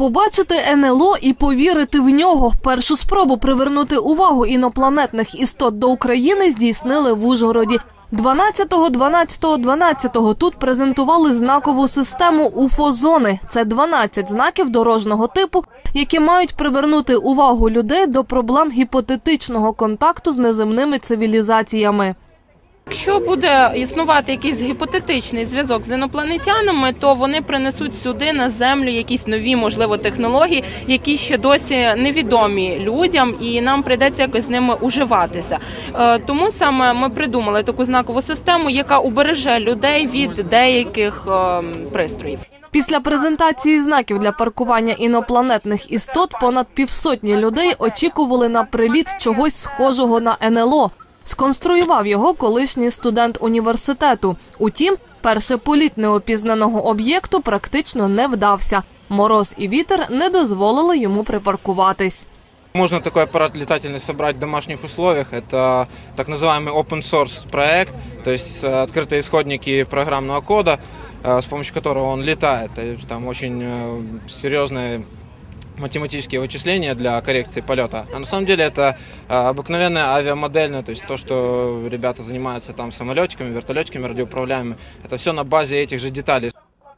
Побачити НЛО і повірити в нього. Першу спробу привернути увагу інопланетних істот до України здійснили в Ужгороді. 12, 12, 12 тут презентували знакову систему УФО-зони. Це 12 знаків дорожнього типу, які мають привернути увагу людей до проблем гіпотетичного контакту з неземними цивілізаціями. Якщо буде існувати якийсь гіпотетичний зв'язок з інопланетянами, то вони принесуть сюди на землю якісь нові, можливо, технології, які ще досі невідомі людям, і нам прийдеться якось з ними уживатися. Е, Тому саме ми придумали таку знакову систему, яка убереже людей від деяких е, пристроїв. Після презентації знаків для паркування інопланетних істот понад півсотні людей очікували на приліт чогось схожого на НЛО. Сконструював його колишній студент університету. Утім, перший політ неопізнаного об'єкту практично не вдався. Мороз і вітер не дозволили йому припаркуватись. Можно такой аппарат летательный собрать в домашних условиях. Это так называемый open source проект, то есть э, открытые исходники программного кода, э, с помощью которого он летает. То есть Там очень э, серьезные математические вычисления для коррекции полета. А на самом деле это э, обыкновенная авиамодельная, то есть то, что ребята занимаются там самолетиками, вертолетиками радиоуправляемыми, это все на базе этих же деталей.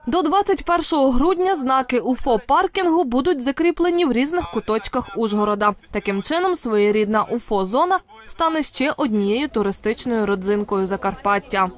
До 21 грудня знаки УФО паркінгу будуть закріплені в різних куточках Ужгорода. Таким чином, своєрідна УФО зона стане ще однією туристичною родзинкою Закарпаття.